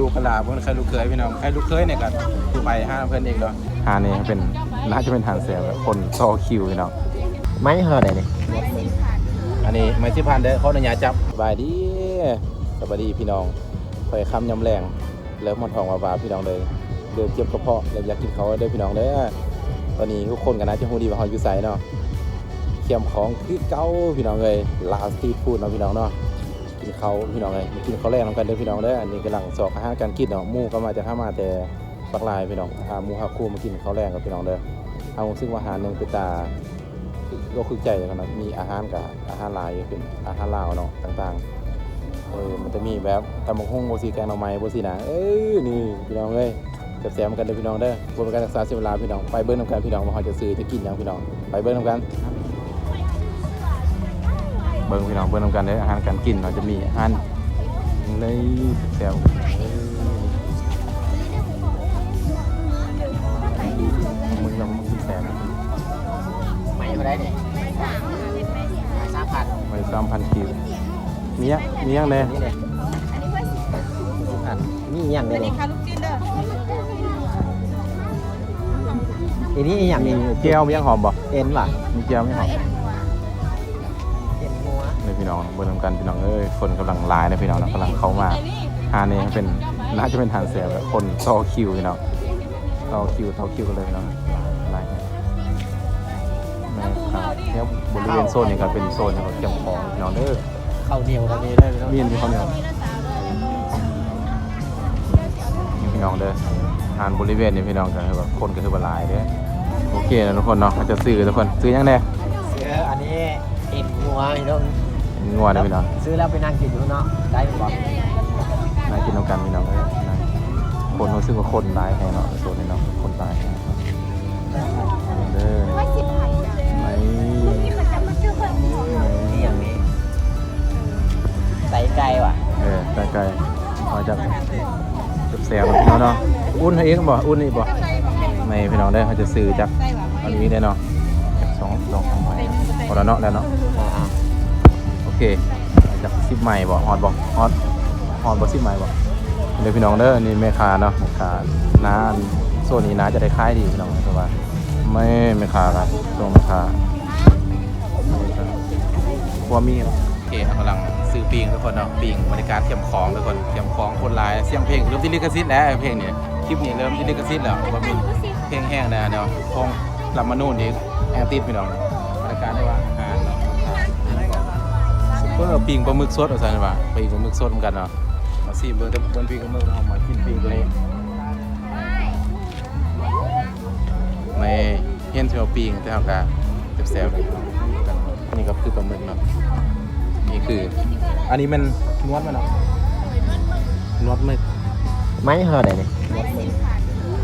ลูกกะลาเพิ่นใครลูกเคยพี่น้องใครลูกเคยเนี่ยก็ไปห้าเพิ่นเองเนาะหานี่เป็นน่าจะเป็นทางเสียแบบคนต่อคิวพี่น้องไม้เท่าไหร่นี่อันนี้ไม่สิพันเด้อเขาอนุญาตจับสบายดีสบายดีพี่น้องไปคำยำแรงเริ่มมันทองวาวาพี่น้องเลยเริ่มเจ็บกระเพาะเริ่มอยากกินเขาวเด้อพี่น้องเด้อตอนนี้ทุกคนกันนะจะฮู้ดีว่าเฮาอยู่ไสเนาะเขียมของคือเก่าพี่น้องเลยลาวสตรีทฟู้ดเนาะพี่น้องเนาะกิน เขาพี่น้องเลยมากินข้าวแรงนำกันเด้อพี่น้องเด้ออันนี้กำลังสอกอาหารการกินเนาะหมู่ก็มาจากข้ามาแต่ปักลายพี่น้องหาหมู่หาคู่มากินข้าวแรงกับพี่น้องเด้อเอาซึ่งอาหารหนึ่งเป็นตาโลกคือใจกันนะมีอาหารกับอาหารลายเป็นอาหารลาวเนาะต่างๆเออมันจะมีแบบตำบักหุ่งโบซีแกงหน่อไม้โบซีนะเอ้ยนี่พี่น้องเลยแซ่บๆกันเด้อพี่น้องเด้อบนการศึกษาเสียเวลาพี่น้องไปเบิ้งนำกันพี่น้องว่าเขาจะซื้อจะกินหยังพี่น้องไปเบิ้งนำกัน เบิ้งพี่น้องเบิ้งนำกันเด้ออาหารการกินเราจะมีอาหารเลยแซ่บๆเอ้ยมึงเรามึงกินแซ่บไม้เท่าไหร่นี่ไม้สามพันไปสามพันคิวมียังมียังเลยนี่เลยพันนี่อย่างเป็เดียนวอีกค่ะลูกจิ้นเด้อทีนี้อย่างนี้เจียวมียังหอมบ่เอ็นว่ะมีเจียวมีหอม น้องเบิ่งนำกันพี่น้องเอ้ยคนกำลังหลายนะพี่น้องนะกำลังเข้ามาหานี่เป็นน่าจะเป็นทางเสียแบบคนต่อคิวพี่น้องต่อคิวต่อคิวกันเลยพี่น้องหลายแม่ครับเนี่ยบริเวณโซนนี้ก็เป็นโซนของเกี่ยวของพี่น้องเด้อข้าวเหนียวตรงนี้ได้ไหมมีอันมีเขาวเหนี่ยวนี่พี่น้องเด้อหานบริเวณนี้พี่น้องก็คือแบบคนก็คือว่าหลายเด้อโอเคนะทุกคนเนาะเราจะซื้อทุกคนซื้อยังไงซื้ออันนี้เอ็นหัวพี่น้อง งัวนะพี่น้องซื้อแล้วไปนั่งกินอยู่เนาะได้บ่น่ากินน้ำกันพี่น้องเลยนะคนรู้สึกว่าคนร้ายแท้เนาะโซนนี้เนาะคนร้ายแท้เด้อไม่นี่อย่างนี้ใส่ไก่ว่ะเออไกลๆมาจากแสบๆพี่น้องเนาะอุ่นให้เองบ่อุ่นนี่บ่ไม่พี่น้องได้อเขาจะซื้อจากอันนี้ได้เนาะจากสองสองสองใบพอแล้วเนาะแล้วเนาะอ่าโอ เคจากสิบใหม่บ่ฮอดบ่ฮอดฮอดบ่สิบใหม่บ่เดี๋ยวพี่น้องเด้อนี่แม่ค้าเนาะแม่ค้าน้าโซนนี้น้าจะได้ขายดีพี่น้องแต่ว่าไม่แม่ค้าครับตัวแม่ค้าว่ามีโอเคกำลังซื้อปิงทุกคนเนาะปิงบริการเทียมของทุกคนเทียมของคนหลายเสียงเพลงเริ่มที่ลิขสิทธิ์แล้วเพลงนี้คลิปนี้เริ่มที่ลิขสิทธิ์แล้วว่าเป็นเพลงแห้งแล้วเนาะคงลำมานู่นนี่แองติดพี่น้อง เปอร์ปิงปลาหมึกสดเอาใส่หน่อยป่ะปิงปลาหมึกสดเหมือนกันเนาะมาซีเบอร์แต่บนปิงปลาหมึกเอามากินปิงตัวนี้ไม่เห็นเที่ยวปิงแต่เขาก็แซ่บๆกันนี่ก็คือปลาหมึกเนาะนี่คือ อันนี้มันนวดมันเนาะนวดหมึกไม้เท่าไหร่นี่นวดหมึก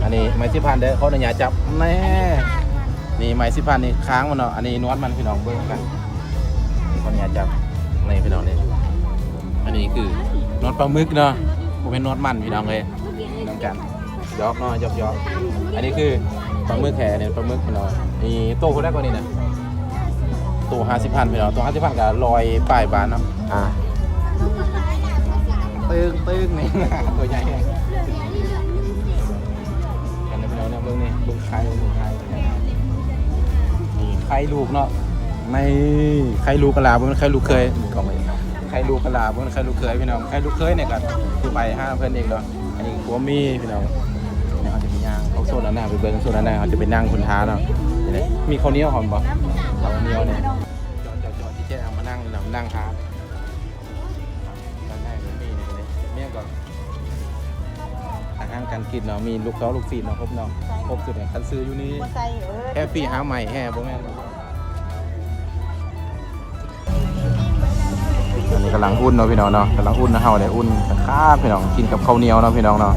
อันนี้ไม้สิพันเด้อเขาอนุญาตจับแน่นี่ไม้สิพันนี่ค้างมันเนาะอันนี้นวดมันพี่น้องเบิ่งกันเขาอนุญาตจับ ในพี่น้องนี่อันนี้คือนวดปลาหมึกเนาะผมเป็นนวดมันพี่น้องเลยน้องกันยอกเนาะยอกยอกอันนี้คือปลาหมึกแห่เนี่ยปลาหมึกพี่น้องนี่โตคนแรกกว่านี้นะโตห้าสิบพันพี่น้องโตห้าสิบพันกับลอยป้ายบานเนาะอ่าตึ้งตึ้งนี่ตัวใหญ่แห้งกันนะพี่น้องเนี่ยเบิ่งนี่เบิ่งไข่เบิ่งไข่นี่ไข่ลูกเนาะ ไม่ไข่ลูกกะลาบ่แมันไข่ลูกเคยกล่องไว้ไข่ลูกกะลาบ่แมันไข่ลูกเคยพี่น้องไข่ลูกเคยเนี่ยก็คือไปห้าเพิ่นเองเนาะอันนี้หัวมีพี่น้องเนี่ยเขาจะมีย่างเขาโซนด้านหน้าไปเบิ่งโซนด้านหน้าเขาจะเป็นนั่งคุณท้าเนาะนี่แหละมีข้าวเหนียวหอมบ่ข้าวเหนียวเนี่ยจอดจอดที่แจ้เอามานั่งเนาะนั่งท้าด้านหน้าก็มีนี่เลยเนี่ยก็อาหารการกินเนาะมีลูกเต้าลูกฟีดเนาะครบเนาะครบสุดเลยคันซื้ออยู่นี่ใส่เออแค่ฟีหาใหม่แฮ่บ่แม่น อันนี้กำลังอุ่นเนาะพี่น้องเนาะกำลังอุ่นนะเฮาได้อุ่นตะคาบพี่น้องกินกับข้าวเหนียวเนาะพี่น้องเนาะ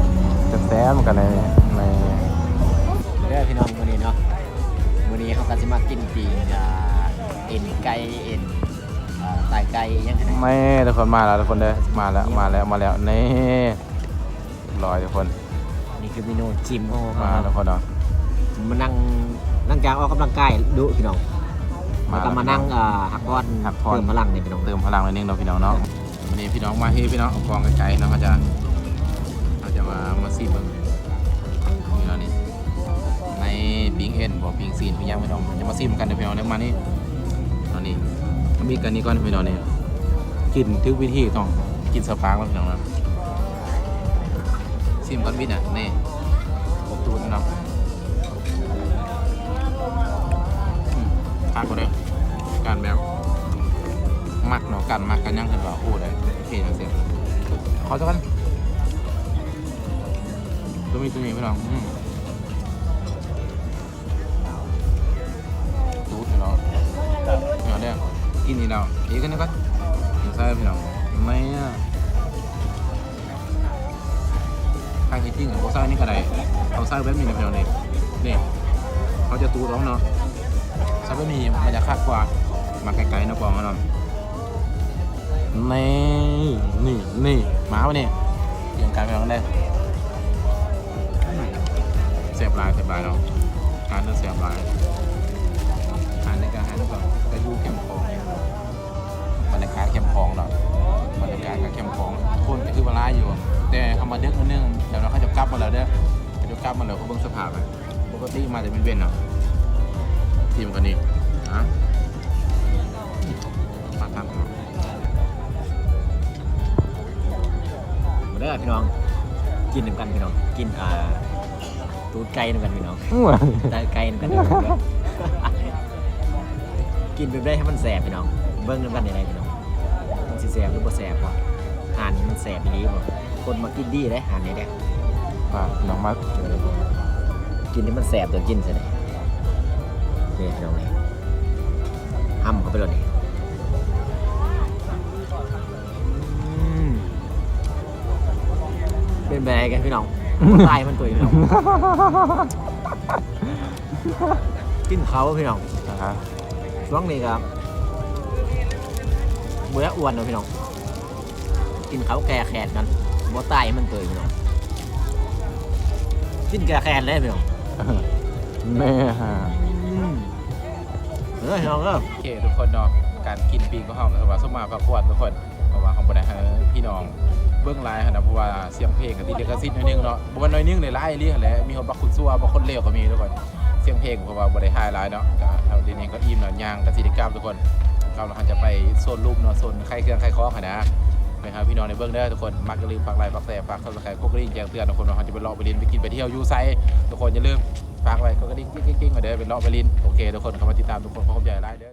แซ่บๆเหมือนกันในในเด้อพี่น้องมื้อนี้เนาะมื้อนี้เขาก็สิมากินปีกอ่าเอ็นไก่เอ็นอ่าไตไก่อิหยังไงนะไม่ทุกคนมาแล้วทุกคนเด้อมาแล้วมาแล้วมาแล้วนี่เรียบร้อยทุกคนนี่คือเมนูจิมโอ้มาแล้วทุกคนเนาะมานั่งนั่งจากออกกำลังกายดูพี่น้องมา แล้วก็มานั่งอ่าหักพอนหักพรเติมพลังนี่พี่น้องเติมพลังหน่อยนึงเนาะพี่น้องเนาะวันนี้พี่น้องมาให้พี่น้องเอากองไกลๆเนาะเขาจะเขาจะซีเบิ้งนี่เรานี่ในปิงเอ็นบอกปิงซีนพี่ยังไม่ต้องจะมาซีมกันเดี๋ยวพี่น้องเดี๋ยวมานี่ตอนนี้มีกันนี่ก่อนพี่น้องเนี่ยกินทุกวิธีต้องกินสปาร์กแล้วพี่น้องนะซีมก่อนวิทย์อะนี่ผมตูนเนาะอืมทานก็ได้ การแบบมักเนาะการมักกันยังเห็นว่าโอ้ได้โอเคนะเสียขอสักกันตัวมีตัวนี้พี่น้องตูดพี่น้องพี่น้องเนี่ยกินนี่เราอีกนนี่ก่อนเดี๋ยวใส่พี่น้องไม่อะทางจริงๆเขาใส่นี่ก็ได้เขาใส่แบบนี้นะพี่น้องเนี่ยนี่เขาจะตูดร้องเนาะใส่แบบนี้มันจะคักกว่า มาไกลๆนะกว่ามาเนะนี่นี่นี่หมาวะนี่เตรียมการไปน้องได้เสียบลายเสียบลายเนาะการเลือกเสียบลายหานในการหานก่อนไปดูเข้มพองบรรยากาศเข้มพองเนาะบรรยากาศก็เข้มพองคนก็คือเวลาอยู่ แต่เขามาเด็กนิดนึงเดี๋ยวเราเขาจะกลับมาแล้วเด้อเขาจะกลับมาแล้วเขาเบิ่งสภาพไปปกติมาจะเป็นเว้นเนาะทีมกันนี่ฮะ มาทำเนาะมาเด้อพี่น้อง กินนำกันพี่น้อง กินอ่าตูดไก่นำกันพี่น้องตาไก่นำกันพี่น้องกินแบบได้ให้มันแสบพี่น้อง เบิ้งนำกันได้ไรพี่น้องมันสิแสบหรือบ่แสบวะหานนี่มันแสบอีหลีบ่คนมากินดีได้หานนี่เด้อ่าน้องมากินที่มันแสบตัวกินซะเลยนี่พี่น้องนี่ห้ำเข้าไปเลยนี่ เป็นแบบกันพี่น้องตายมันตัวพี่น้องกินเขาพี่น้องอ่าฮะช่วงนี้ครับเบื่ออ้วนเลยพี่น้อง กินเขาแก่แขนกันบ่ตายมันตัวพี่น้อง กินแก่แขนเลยพี่น้องแม่ฮะเฮ้ยน้องก็โอเคทุกคนเนาะการกินปีกก็ห้องคือว่าสมมาพักผ่อนทุกคน เพราะว่าเขาบ่ได้ให้พี่น้องเบื้องหลายนะเพราะว่าเสียงเพลงกับที่เด็กกระซิบน้อยนึงเนาะบ่ว่าน้อยนึงในไล่เรียกแหละมีคนบักคุณซัวบางคนเลวก็มีทุกคนเสียงเพลงเพราะว่าบ่ได้หาลายเนาะก็เอาทีนี้ก็อิ่มเนาะย่างกับสิได้กล้ามทุกคนเราเราจะไปโซนรูปเนาะโซนใครเครื่องใครคล้องหั้นนะไปหาพี่น้องในเบื้องเด้อทุกคนมักอย่าลืมฝากไลค์ฝากแชร์ฝาก Subscribe กดกระดิ่งแจ้งเตือนทุกคนว่าเราจะไปเลาะไปลินไปกินไปเที่ยวยูไซทุกคนอย่าลืมฝากไว้กดกระดิ่งกิ๊งๆมาเด้อไปเลาะไปลินโอเคทุกคนเข้ามาติดตามทุกคนขอบใหญ่ไลค์เด้อ